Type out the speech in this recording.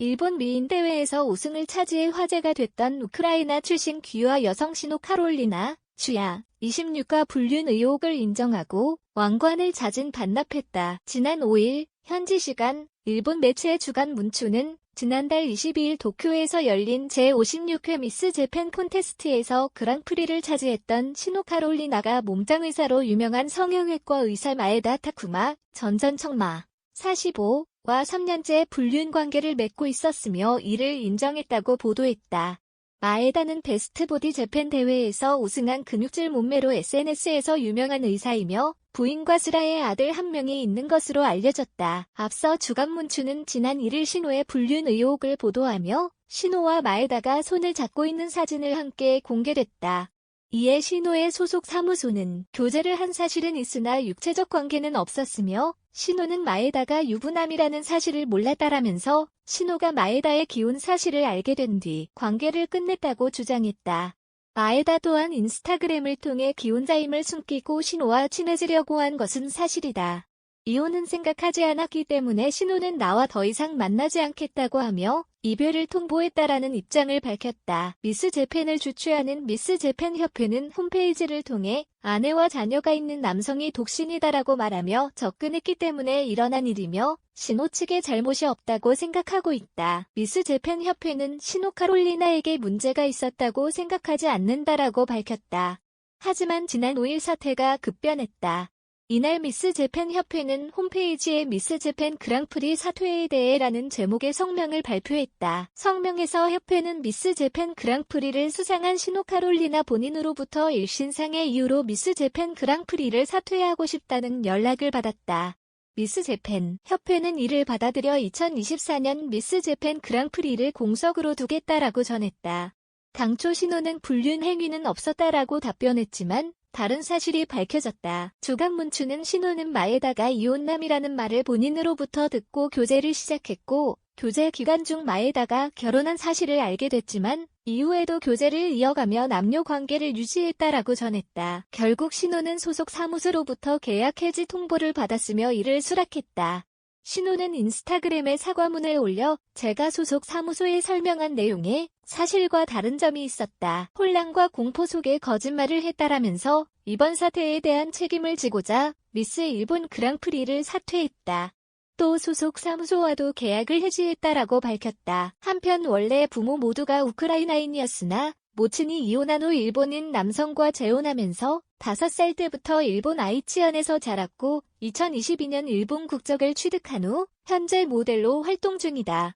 일본 미인 대회에서 우승을 차지해 화제가 됐던 우크라이나 출신 귀화 여성 신호 카롤리나 주야 26가 불륜 의혹을 인정하고 왕관을 자진 반납했다. 지난 5일 현지 시간 일본 매체 주간 문추는 지난달 22일 도쿄에서 열린 제56회 미스 재팬 콘테스트에서 그랑프리를 차지했던 신호 카롤리나가 몸짱 의사로 유명한 성형외과 의사 마에다 타쿠마 전전청마 45 와 3년째 불륜 관계를 맺고 있었으며 이를 인정했다고 보도했다. 마에다는 베스트 보디 재팬 대회에서 우승한 근육질 몸매로 SNS에서 유명한 의사이며 부인과 스라의 아들 한 명이 있는 것으로 알려졌다. 앞서 주간문추는 지난 1일 신호의 불륜 의혹을 보도하며 신호와 마에다가 손을 잡고 있는 사진을 함께 공개됐다. 이에 신호의 소속 사무소는 교제를 한 사실은 있으나 육체적 관계는 없었으며 신호는 마에다가 유부남이라는 사실을 몰랐다라면서 신호가 마에다의 기혼 사실을 알게 된 뒤 관계를 끝냈다고 주장했다. 마에다 또한 인스타그램을 통해 기혼자임을 숨기고 신호와 친해지려고 한 것은 사실이다. 이혼은 생각하지 않았기 때문에 신호는 나와 더 이상 만나지 않겠다고 하며 이별을 통보했다라는 입장을 밝혔다. 미스 재팬을 주최하는 미스 재팬 협회는 홈페이지를 통해 아내와 자녀가 있는 남성이 독신이다라고 말하며 접근했기 때문에 일어난 일이며 신호 측의 잘못이 없다고 생각하고 있다. 미스 재팬 협회는 신호 카롤리나에게 문제가 있었다고 생각하지 않는다라고 밝혔다. 하지만 지난 5일 사태가 급변했다. 이날 미스 재팬 협회는 홈페이지에 미스 재팬 그랑프리 사퇴에 대해라는 제목의 성명을 발표했다. 성명에서 협회는 미스 재팬 그랑프리를 수상한 신호 카롤리나 본인으로부터 일신상의 이유로 미스 재팬 그랑프리를 사퇴하고 싶다는 연락을 받았다. 미스 재팬 협회는 이를 받아들여 2024년 미스 재팬 그랑프리를 공석으로 두겠다라고 전했다. 당초 신호는 불륜 행위는 없었다라고 답변했지만 다른 사실이 밝혀졌다. 주간문추는 신호는 마에다가 이혼남이라는 말을 본인으로부터 듣고 교제를 시작했고 교제 기간 중 마에다가 결혼한 사실을 알게 됐지만 이후에도 교제를 이어가며 남녀 관계를 유지했다라고 전했다. 결국 신호는 소속 사무소로부터 계약 해지 통보를 받았으며 이를 수락했다. 신호는 인스타그램에 사과문을 올려 제가 소속 사무소에 설명한 내용에 사실과 다른 점이 있었다. 혼란과 공포 속에 거짓말을 했다라면서 이번 사태에 대한 책임을 지고자 미스 일본 그랑프리를 사퇴했다. 또 소속 사무소와도 계약을 해지했다라고 밝혔다. 한편 원래 부모 모두가 우크라이나인이었으나 모친이 이혼한 후 일본인 남성과 재혼하면서 5살 때부터 일본 아이치현에서 자랐고 2022년 일본 국적을 취득한 후 현재 모델로 활동 중이다.